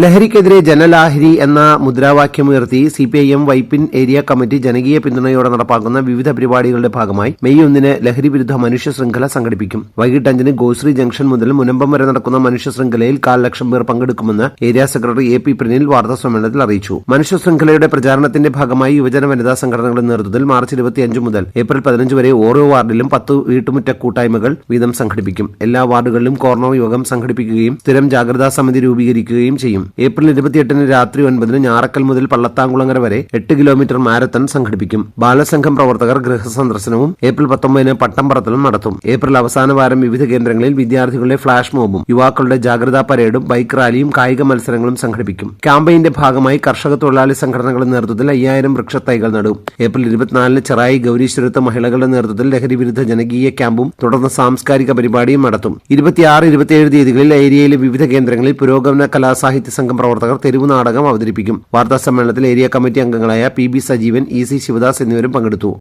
ലഹരിക്കെതിരെ ജനലാഹരി എന്ന മുദ്രാവാക്യമുയർത്തി C P I M Vypin area committee ജനകീയ പിന്തുണയോടെ നടപ്പാക്കുന്ന വിവിധ പരിപാടികളുടെ ഭാഗമായി മെയ് ഒന്നിന് ലഹരി വിരുദ്ധ മനുഷ്യ ശൃംഖല സംഘടിപ്പിക്കും. വൈകിട്ട് അഞ്ചിന് ഗോശ്രീ ജംഗ്ഷൻ മുതൽ മുനമ്പം വരെ നടക്കുന്ന മനുഷ്യ ശൃംഖലയിൽ കാൽ ലക്ഷം പേർ പങ്കെടുക്കുമെന്ന് area secretary A P Pranil വാർത്താ സമ്മേളനത്തിൽ അറിയിച്ചു. മനുഷ്യ ശൃംഖലയുടെ പ്രചാരണത്തിന്റെ ഭാഗമായി യുവജന വനിതാ സംഘടനകളുടെ നേതൃത്വത്തിൽ മാർച്ച് ഇരുപത്തിയഞ്ച് മുതൽ ഏപ്രിൽ പതിനഞ്ച് വരെ ഓരോ വാർഡിലും പത്ത് വീട്ടുമുറ്റ കൂട്ടായ്മകൾ വീതം സംഘടിപ്പിക്കും. എല്ലാ വാർഡുകളിലും കോർണർ യോഗം സംഘടിപ്പിക്കുകയും സ്ഥിരം ജാഗ്രതാ സമിതി രൂപീകരിക്കുകയും ചെയ്യും. ഏപ്രിൽ ഇരുപത്തിയെട്ടിന് രാത്രി ഒൻപതിന് ഞാറക്കൽ മുതൽ പള്ളത്താങ്കുളങ്ങര വരെ എട്ട് കിലോമീറ്റർ മാരത്തൺ സംഘടിപ്പിക്കും. ബാലസംഘം പ്രവർത്തകർ ഗൃഹസന്ദർശനവും ഏപ്രിൽ പത്തൊമ്പതിന് പട്ടംപറത്തലും നടത്തും. ഏപ്രിൽ അവസാന വാരം വിവിധ കേന്ദ്രങ്ങളിൽ വിദ്യാർത്ഥികളുടെ ഫ്ളാഷ് മോബും യുവാക്കളുടെ ജാഗ്രതാ പരേഡും ബൈക്ക് റാലിയും കായിക മത്സരങ്ങളും സംഘടിപ്പിക്കും. ക്യാമ്പയിന്റെ ഭാഗമായി കർഷക തൊഴിലാളി സംഘടനകളുടെ നേതൃത്വത്തിൽ അയ്യായിരം വൃക്ഷത്തൈകൾ നടും. ഏപ്രിൽ ഇരുപത്തിനാലിന് ചെറായി ഗൌരീശ്വരത്ത് മഹിളകളുടെ നേതൃത്വത്തിൽ ലഹരി വിരുദ്ധ ജനകീയ ക്യാമ്പും തുടർന്ന് സാംസ്കാരിക പരിപാടിയും നടത്തും. ഇരുപത്തിയാറ് ഇരുപത്തിയേഴ് തീയതികളിൽ ഏരിയയിലെ വിവിധ കേന്ദ്രങ്ങളിൽ പുരോഗമന കലാസാഹിത്യ സംഘം പ്രവർത്തകർ തെരുവ് നാടകം അവതരിപ്പിക്കും. വാർത്താ സമ്മേളനത്തിൽ ഏരിയ കമ്മിറ്റി അംഗങ്ങളായ P B Sajeevan E C Sivadas എന്നിവരും പങ്കെടുത്തു.